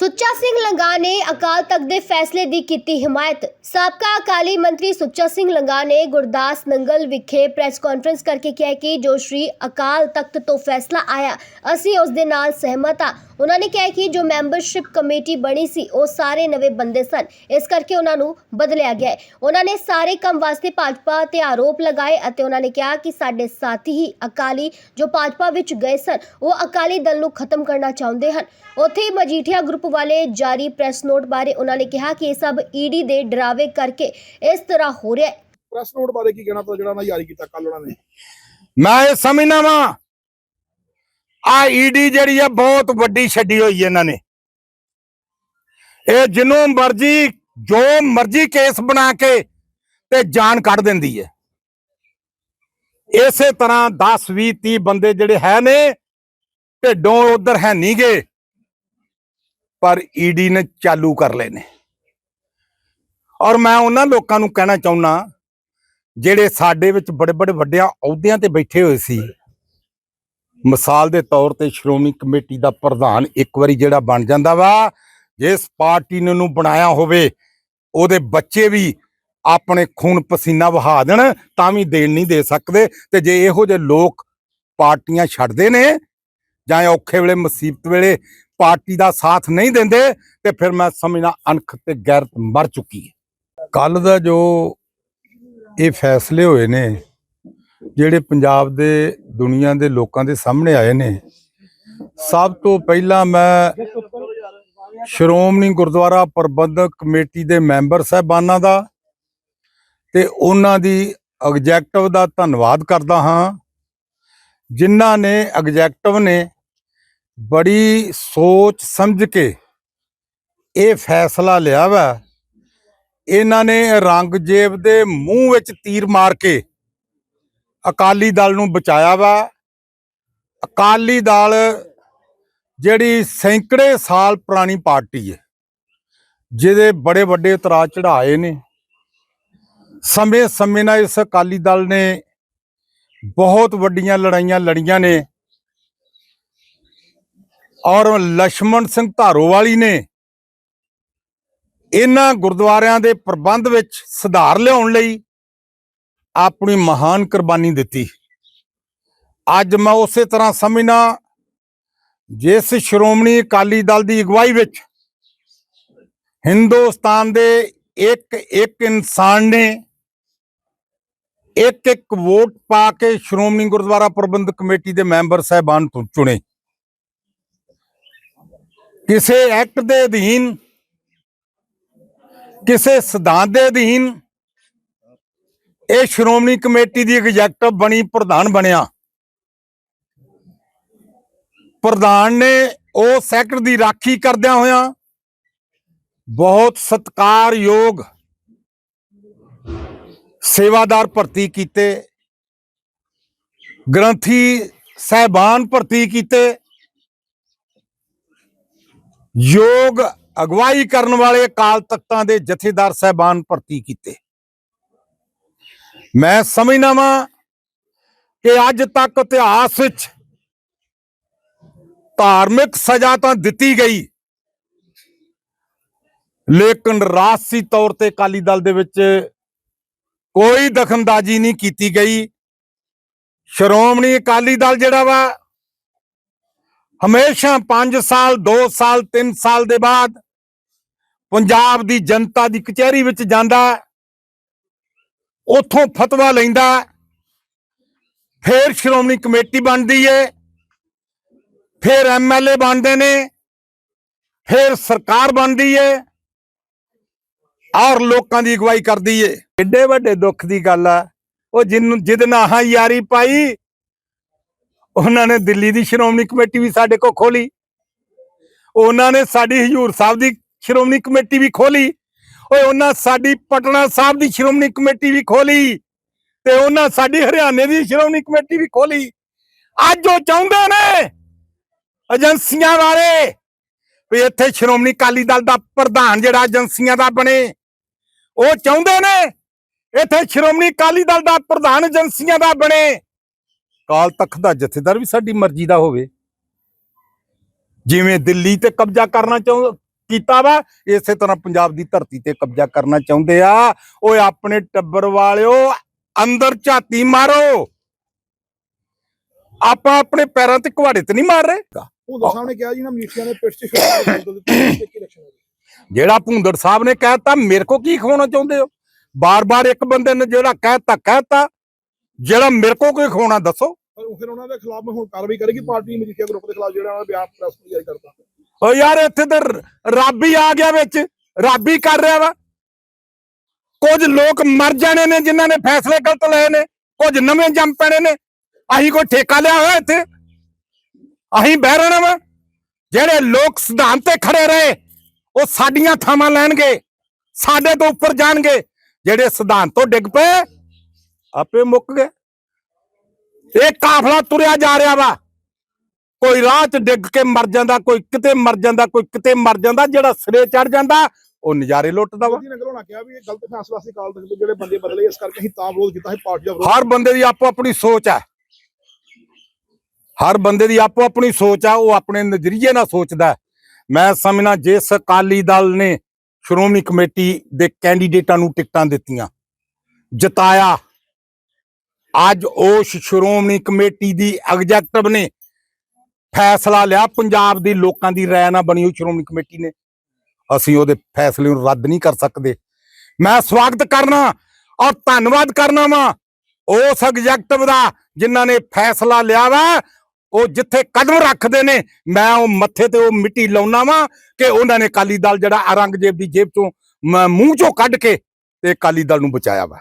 ਸੁੱਚਾ ਸਿੰਘ ਲੰਗਾ ਨੇ ਅਕਾਲ ਤਖਤ ਦੇ ਫੈਸਲੇ ਦੀ ਕੀਤੀ ਹਮਾਇਤ। ਸਾਬਕਾ ਅਕਾਲੀ ਮੰਤਰੀ ਸੁੱਚਾ ਸਿੰਘ ਲੰਗਾ ਨੇ ਗੁਰਦਾਸ ਨੰਗਲ ਵਿਖੇ ਪ੍ਰੈਸ ਕਾਨਫਰੰਸ ਕਰਕੇ ਕਿਹਾ ਕਿ ਜੋ ਸ਼੍ਰੀ ਅਕਾਲ ਤਖਤ ਤੋਂ ਫੈਸਲਾ ਆਇਆ, ਅਸੀਂ ਉਸ ਦੇ ਨਾਲ ਸਹਿਮਤ ਹਾਂ। ਉਹਨਾਂ ਨੇ ਕਿਹਾ ਕਿ ਜੋ ਮੈਂਬਰਸ਼ਿਪ ਕਮੇਟੀ ਬਣੀ ਸੀ ਉਹ ਸਾਰੇ ਨਵੇਂ ਬੰਦੇ ਸਨ। ਇਸ ਕਰਕੇ ਉਹਨਾਂ ਨੂੰ ਬਦਲਿਆ ਗਿਆ ਹੈ। ਉਹਨਾਂ ਨੇ ਸਾਰੇ ਕੰਮ ਵਾਸਤੇ ਭਾਜਪਾ ਤੇ ਆਰੋਪ ਲਗਾਏ ਅਤੇ ਉਹਨਾਂ ਨੇ ਕਿਹਾ ਕਿ ਸਾਡੇ ਸਾਥੀ ਹੀ ਅਕਾਲੀ ਜੋ ਭਾਜਪਾ ਵਿੱਚ ਗਏ ਸਨ ਉਹ ਅਕਾਲੀ ਦਲ ਨੂੰ ਖਤਮ ਕਰਨਾ ਚਾਹੁੰਦੇ ਹਨ। ਉੱਥੇ ਹੀ ਮਜੀਠੀਆ ਗਰੁੱਪ ਵਾਲੇ ਜਾਰੀ ਪ੍ਰੈਸ ਨੋਟ ਬਾਰੇ ਉਹਨਾਂ ਨੇ ਕਿਹਾ ਕਿ ਇਹ ਸਭ ਈਡੀ ਦੇ ਡਰਾਵੇ ਕਰਕੇ ਇਸ ਤਰ੍ਹਾਂ ਹੋ ਰਿਹਾ ਹੈ। ਪ੍ਰੈਸ ਨੋਟ ਬਾਰੇ ਕੀ ਕਹਿਣਾ ਤਾਂ ਜਿਹੜਾ ਨਾ ਜਾਰੀ ਕੀਤਾ ਕੱਲ ਉਹਨਾਂ ਨੇ? ਮੈਂ ਇਹ ਸਮਝਦਾ ਵਾਂ ਆ ਈਡੀ ਜਿਹੜੀ ਆ ਬਹੁਤ ਵੱਡੀ ਛੱਡੀ ਹੋਈ ਇਹਨਾਂ ਨੇ। ਇਹ ਜਿਹਨੂੰ ਮਰਜ਼ੀ, ਜੋ ਮਰਜ਼ੀ ਕੇਸ ਬਣਾ ਕੇ ਤੇ ਜਾਨ ਕੱਢ ਦਿੰਦੀ ਹੈ। ਇਸੇ ਤਰ੍ਹਾਂ 10 20 30 ਬੰਦੇ ਜਿਹੜੇ ਹੈ ਨੇ, ਢਿੱਡੋਂ ਉਧਰ ਹੈ ਨਹੀਂ ਗਏ ਪਰ ਈਡੀ ਨੇ ਚਾਲੂ ਕਰ ਲਏ ਨੇ। ਔਰ ਮੈਂ ਉਹਨਾਂ ਲੋਕਾਂ ਨੂੰ ਕਹਿਣਾ ਚਾਹੁੰਨਾ, ਜਿਹੜੇ ਸਾਡੇ ਵਿੱਚ ਬੜੇ ਬੜੇ ਵੱਡਿਆਂ ਅਹੁਦਿਆਂ ਤੇ ਬੈਠੇ ਹੋਏ ਸੀ ਮਿਸਾਲ ਦੇ ਤੌਰ ਤੇ ਸ਼੍ਰੋਮਣੀ ਕਮੇਟੀ ਦਾ ਪ੍ਰਧਾਨ ਇੱਕ ਵਾਰੀ ਜਿਹੜਾ ਬਣ ਜਾਂਦਾ ਵਾ, ਜਿਸ ਪਾਰਟੀ ਨੇ ਉਹਨੂੰ ਬਣਾਇਆ ਹੋਵੇ, ਉਹਦੇ ਬੱਚੇ ਵੀ ਆਪਣੇ ਖੂਨ ਪਸੀਨਾ ਵਹਾ ਦੇਣ, ਤਾਂ ਵੀ ਦੇਣ ਨਹੀਂ ਦੇ ਸਕਦੇ। ਤੇ ਜੇ ਇਹੋ ਜਿਹੇ ਲੋਕ ਪਾਰਟੀਆਂ ਛੱਡਦੇ ਨੇ, ਜਾਂ ਔਖੇ ਵੇਲੇ, ਮੁਸੀਬਤ ਵੇਲੇ ਪਾਰਟੀ ਦਾ ਸਾਥ ਨਹੀਂ ਦਿੰਦੇ, ਤੇ ਫਿਰ ਮੈਂ ਸਮਝਣਾ ਅਣਖ ਤੇ ਗੈਰਤ ਮਰ ਚੁੱਕੀ ਹੈ। ਕੱਲ ਦਾ ਜੋ ਇਹ ਫੈਸਲੇ ਹੋਏ ਨੇ ਜਿਹੜੇ ਪੰਜਾਬ ਦੇ ਦੁਨੀਆ ਦੇ ਲੋਕਾਂ ਦੇ ਸਾਹਮਣੇ ਆਏ ਨੇ, ਸਭ ਤੋਂ ਪਹਿਲਾਂ ਮੈਂ ਸ਼੍ਰੋਮਣੀ ਗੁਰਦੁਆਰਾ ਪ੍ਰਬੰਧਕ ਕਮੇਟੀ ਦੇ ਮੈਂਬਰ ਸਾਹਿਬਾਨਾਂ ਦਾ ਤੇ ਉਹਨਾਂ ਦੀ ਐਗਜੈਕਟਿਵ ਦਾ ਧੰਨਵਾਦ ਕਰਦਾ ਹਾਂ, ਜਿਨ੍ਹਾਂ ਨੇ ਐਗਜੈਕਟਿਵ ਨੇ ਬੜੀ ਸੋਚ ਸਮਝ ਕੇ ਇਹ ਫੈਸਲਾ ਲਿਆ ਵਾ। ਇਹਨਾਂ ਨੇ ਰੰਗਜੇਬ ਦੇ ਮੂੰਹ ਵਿੱਚ ਤੀਰ ਮਾਰ ਕੇ ਅਕਾਲੀ ਦਲ ਨੂੰ ਬਚਾਇਆ ਵਾ। ਅਕਾਲੀ ਦਲ ਜਿਹੜੀ ਸੈਂਕੜੇ ਸਾਲ ਪੁਰਾਣੀ ਪਾਰਟੀ ਹੈ ਜਿਹਦੇ ਬੜੇ ਵੱਡੇ ਉਤਰਾ ਚੜਾਏ ਨੇ। ਸਮੇਂ ਸਮੇਂ ਨਾਲ ਇਸ ਅਕਾਲੀ ਦਲ ਨੇ ਬਹੁਤ ਵੱਡੀਆਂ ਲੜਾਈਆਂ ਲੜੀਆਂ ਨੇ। ਔਰ ਲక్ష్మణ ਸਿੰਘ ਧਾਰੋਵਾਲੀ ਨੇ ਇਹਨਾਂ ਗੁਰਦੁਆਰਿਆਂ ਦੇ ਪ੍ਰਬੰਧ ਵਿੱਚ ਸੁਧਾਰ ਲਿਆਉਣ ਲਈ ਆਪਣੀ ਮਹਾਨ ਕੁਰਬਾਨੀ ਦਿੱਤੀ। ਅੱਜ ਮੈਂ ਉਸੇ ਤਰ੍ਹਾਂ ਸਮਝਣਾ ਜਿਸ ਸ਼੍ਰੋਮਣੀ ਅਕਾਲੀ ਦਲ ਦੀ ਅਗਵਾਈ ਵਿੱਚ ਹਿੰਦੁਸਤਾਨ ਦੇ ਇੱਕ ਇੱਕ ਇਨਸਾਨ ਨੇ ਇੱਕ ਇੱਕ ਵੋਟ ਪਾ ਕੇ ਸ਼੍ਰੋਮਣੀ ਗੁਰਦੁਆਰਾ ਪ੍ਰਬੰਧਕ ਕਮੇਟੀ ਦੇ ਮੈਂਬਰ ਸਾਹਿਬਾਨ ਤੋਂ, ਚੁਣੇ। ਕਿਸੇ ਐਕਟ ਦੇ ਅਧੀਨ, ਕਿਸੇ ਸਿਧਾਂਤ ਦੇ ਅਧੀਨ ਇਹ ਸ਼੍ਰੋਮਣੀ ਕਮੇਟੀ ਦੀ ਐਗਜ਼ੈਕਟਿਵ ਬਣੀ ਪ੍ਰਧਾਨ ਬਣਿਆ। ਪ੍ਰਧਾਨ ਨੇ ਉਹ ਸੈਕਟਰ ਦੀ ਰਾਖੀ ਕਰਦਿਆਂ ਹੋਇਆਂ ਬਹੁਤ ਸਤਿਕਾਰਯੋਗ ਸੇਵਾਦਾਰ ਭਰਤੀ ਕੀਤੇ, ਗ੍ਰੰਥੀ ਸਹਿਬਾਨ ਭਰਤੀ ਕੀਤੇ, ਯੋਗ ਅਗਵਾਈ ਕਰਨ ਵਾਲੇ ਅਕਾਲ ਤਖਤਾਂ ਦੇ ਜਥੇਦਾਰ ਸਹਿਬਾਨ ਭਰਤੀ ਕੀਤੇ। ਮੈਂ ਸਮਝਦਾ ਵਾਂ ਕਿ ਅੱਜ ਤੱਕ ਇਤਿਹਾਸ ਵਿੱਚ ਧਾਰਮਿਕ ਸਜ਼ਾ ਤਾਂ ਦਿੱਤੀ ਗਈ। ਲੇਕਿਨ ਰਾਜਸੀ ਤੌਰ ਤੇ ਅਕਾਲੀ ਦਲ ਦੇ ਵਿੱਚ ਕੋਈ ਦਖਲਅੰਦਾਜ਼ੀ ਨਹੀਂ ਕੀਤੀ ਗਈ। ਸ਼੍ਰੋਮਣੀ ਅਕਾਲੀ ਦਲ ਜਿਹੜਾ ਵਾ, ਹਮੇਸ਼ਾ 5 ਸਾਲ 2 ਸਾਲ 3 ਸਾਲ ਦੇ ਬਾਅਦ ਪੰਜਾਬ ਦੀ ਜਨਤਾ ਦੀ ਕਚਹਿਰੀ ਵਿੱਚ ਜਾਂਦਾ। ਉਥੋਂ ਫਤਵਾ ਲੈਂਦਾ ਫੇਰ ਸ਼੍ਰੋਮਣੀ ਕਮੇਟੀ ਬਣਦੀ ਏ। ਫੇਰ ਐਮਐਲਏ ਬਣਦੇ ਨੇ। ਫੇਰ ਸਰਕਾਰ ਬਣਦੀ ਏ। ਔਰ ਲੋਕਾਂ ਦੀ ਅਗਵਾਈ ਕਰਦੀ ਏ। ਕਿੱਡੇ ਵੱਡੇ ਦੁੱਖ ਦੀ ਗੱਲ ਆ। ਉਹ ਜਿੰਨੂੰ ਜਿਹਦੇ ਨਾਲ ਆਹ ਯਾਰੀ ਪਾਈ, ਉਹਨਾਂ ਨੇ ਦਿੱਲੀ ਦੀ ਸ਼੍ਰੋਮਣੀ ਕਮੇਟੀ ਵੀ ਸਾਡੇ ਕੋਲ ਖੋਲੀ। ਉਹਨਾਂ ਨੇ ਸਾਡੀ ਹਜੂਰ ਸਾਹਿਬ ਦੀ ਸ਼੍ਰੋਮਣੀ ਕਮੇਟੀ ਵੀ ਖੋਲੀ। ਓਏ ਉਹਨਾਂ ਸਾਡੀ ਪਟਨਾ ਸਾਹਿਬ ਦੀ ਸ਼੍ਰੋਮਣੀ ਕਮੇਟੀ ਵੀ ਖੋਲੀ ਤੇ ਉਹਨਾਂ ਸਾਡੀ ਹਰਿਆਣੇ ਦੀ ਸ਼੍ਰੋਮਣੀ ਕਮੇਟੀ ਵੀ ਖੋਲੀ। ਅੱਜ ਉਹ ਚਾਹੁੰਦੇ ਨੇ ਏਜੰਸੀਆਂ ਵਾਲੇ ਵੀ ਇੱਥੇ ਸ਼੍ਰੋਮਣੀ ਅਕਾਲੀ ਦਲ ਦਾ ਪ੍ਰਧਾਨ ਜਿਹੜਾ ਏਜੰਸੀਆਂ ਦਾ ਬਣੇ, ਉਹ ਚਾਹੁੰਦੇ ਨੇ ਇੱਥੇ ਸ਼੍ਰੋਮਣੀ ਅਕਾਲੀ ਦਲ ਦਾ ਪ੍ਰਧਾਨ ਏਜੰਸੀਆਂ ਦਾ ਬਣੇ। ਕਾਲ ਤਖਤ ਦਾ ਜਥੇਦਾਰ ਵੀ ਸਾਡੀ ਮਰਜ਼ੀ ਦਾ ਹੋਵੇ। ਜਿਵੇਂ ਦਿੱਲੀ ਤੇ ਕਬਜ਼ਾ ਕਰਨਾ ਚਾਹੁੰਦਾ ਕੀਤਾ ਵਾ। ਇਸੇ ਤਰ੍ਹਾਂ ਪੰਜਾਬ ਦੀ ਧਰਤੀ ਤੇ ਕਬਜ਼ਾ ਕਰਨਾ ਚਾਹੁੰਦੇ ਆ। ਓਏ ਆਪਣੇ ਟੱਬਰ ਵਾਲਿਓ ਅੰਦਰ ਝਾਤੀ ਮਾਰੋ। ਆਪਾਂ ਆਪਣੇ ਪੈਰਾਂ ਤੇ ਕੁਹਾੜੇ ਤੇ ਨਹੀਂ ਮਾਰ ਰਹੇ। ਉਹ ਸਾਹਿਬ ਨੇ ਕਿਹਾ ਜੀ ਨਾ ਮਨੀਸ਼ੀਆ ਨੇ ਪਿੱਛ ਜਿਹੜਾ ਭੁੰਦੜ ਸਾਹਿਬ ਨੇ ਕਹਿਤਾ ਮੇਰੇ ਕੋ ਕੀ ਖਵਾਉਣਾ ਚਾਹੁੰਦੇ ਹੋ? ਬਾਰ-ਬਾਰ ਇੱਕ ਬੰਦੇ ਨੇ ਜਿਹੜਾ ਕਹਿਤਾ ਕਹਿਤਾ ਜਿਹੜਾ ਮੇਰੇ ਕੋ ਕੋਈ ਖਵਾਉਣਾ ਦੱਸੋ। ਪਰ ਫਿਰ ਉਹਨਾਂ ਦੇ ਖਿਲਾਫ ਹੁਣ ਕਾਰਵਾਈ ਕਰੇਗੀ ਪਾਰਟੀ ਮਜੀਠੀਆ ਗਰੁੱਪ ਦੇ ਖਿਲਾਫ ਜਿਹੜਾ ਉਹਨਾਂ ਨੇ ਬਿਆਨ ਪ੍ਰੈਸ ਨੂੰ ਜਾਰੀ ਕਰਤਾ। ਓ ਯਾਰ ਇੱਥੇ ਤੇ ਰੱਬ ਹੀ ਆ ਗਿਆ ਵਿੱਚ। ਰੱਬ ਹੀ ਕਰ ਰਿਹਾ ਵਾ। ਕੁਝ ਲੋਕ ਮਰ ਜਾਣੇ ਨੇ ਜਿਨ੍ਹਾਂ ਨੇ ਫੈਸਲੇ ਗਲਤ ਲਏ ਨੇ। ਕੁਝ ਨਵੇਂ ਜੰਮ ਪੈਣੇ ਨੇ। ਅਸੀਂ ਕੋਈ ਠੇਕਾ ਲਿਆ ਹੋਇਆ ਇੱਥੇ? ਅਸੀਂ ਬਹਿ ਰਹਿਣਾ ਵਾ। ਜਿਹੜੇ ਲੋਕ ਸਿਧਾਂਤ ਤੇ ਖੜੇ ਰਹੇ, ਉਹ ਸਾਡੀਆਂ ਥਾਵਾਂ ਲੈਣਗੇ। ਸਾਡੇ ਤੋਂ ਉੱਪਰ ਜਾਣਗੇ। ਜਿਹੜੇ ਸਿਧਾਂਤ ਤੋਂ ਡਿੱਗ ਪਏ, ਆਪੇ ਮੁੱਕ ਗਏ। ਇਹ ਕਾਫਲਾ ਤੁਰਿਆ ਜਾ ਰਿਹਾ ਵਾ। ਕੋਈ ਰਾਹ 'ਚ ਡਿੱਗ ਕੇ ਮਰ ਜਾਂਦਾ ਕੋਈ ਕਿਤੇ ਮਰ ਜਾਂਦਾ ਕੋਈ ਕਿਤੇ ਮਰ ਜਾਂਦਾ ਜਿਹੜਾ ਸਿਰੇ ਚੜ ਜਾਂਦਾ ਉਹ ਨਜ਼ਾਰੇ ਲੁੱਟਦਾ ਵਾ ਮੋਦੀ ਨੇ ਘਰੋਂ ਕਿਹਾ ਵੀ ਇਹ ਗਲਤ ਫੈਸਲਾ ਸੀ ਕਾਲ ਤੱਕ ਜਿਹੜੇ ਬੰਦੇ ਬਦਲੇ ਇਸ ਕਰਕੇ ਅਸੀਂ ਤਾਂ ਵਿਰੋਧ ਕੀਤਾ ਸੀ ਪਾਰਟੀ ਦਾ ਵਿਰੋਧ ਹਰ ਬੰਦੇ ਦੀ ਆਪੋ ਆਪਣੀ ਸੋਚ ਹੈ ਹਰ ਬੰਦੇ ਦੀ ਆਪੋ ਆਪਣੀ ਸੋਚ ਆ ਉਹ ਆਪਣੇ ਨਜ਼ਰੀਏ ਨਾਲ ਸੋਚਦਾ ਹੈ। ਮੈਂ ਸਮਝਣਾ ਜਿਸ ਅਕਾਲੀ ਦਲ ਨੇ ਸ਼੍ਰੋਮਣੀ ਕਮੇਟੀ ਦੇ ਕੈਂਡੀਡੇਟਾਂ ਨੂੰ ਟਿਕਟਾਂ ਦਿੱਤੀਆਂ ਜਿਤਾਇਆ ਅੱਜ ਉਸ ਸ਼੍ਰੋਮਣੀ ਕਮੇਟੀ ਦੀ ਐਗਜ਼ੈਕਟਿਵ ਨੇ ਫੈਸਲਾ ਲਿਆ, ਪੰਜਾਬ ਦੇ ਲੋਕਾਂ ਦੀ ਰਾਏ ਨਾਲ ਬਣੀ ਹੋਈ ਸ਼੍ਰੋਮਣੀ ਕਮੇਟੀ ਨੇ। ਅਸੀਂ ਉਹਦੇ ਫੈਸਲੇ ਨੂੰ ਰੱਦ ਨਹੀਂ ਕਰ ਸਕਦੇ। ਮੈਂ ਸਵਾਗਤ ਕਰਨਾ ਔਰ ਧੰਨਵਾਦ ਕਰਨਾ ਵਾ ਉਸ ਐਗਜ਼ੈਕਟਿਵ ਦਾ ਜਿਨ੍ਹਾਂ ਨੇ ਫੈਸਲਾ ਲਿਆ ਵਾ। ਉਹ ਜਿੱਥੇ ਕਦਮ ਰੱਖਦੇ ਨੇ, ਮੈਂ ਉਹ ਮੱਥੇ ਤੇ ਉਹ ਮਿੱਟੀ ਲਾਉਣਾ ਵਾ ਕਿ ਉਹਨਾਂ ਨੇ ਅਕਾਲੀ ਦਲ ਜਿਹੜਾ ਔਰੰਗਜ਼ੇਬ ਦੀ ਜੇਬ ਚੋਂ ਮ- ਮੂੰਹ ਚੋਂ ਕੱਢ ਕੇ ਤੇ ਅਕਾਲੀ ਦਲ ਨੂੰ ਬਚਾਇਆ ਵਾ।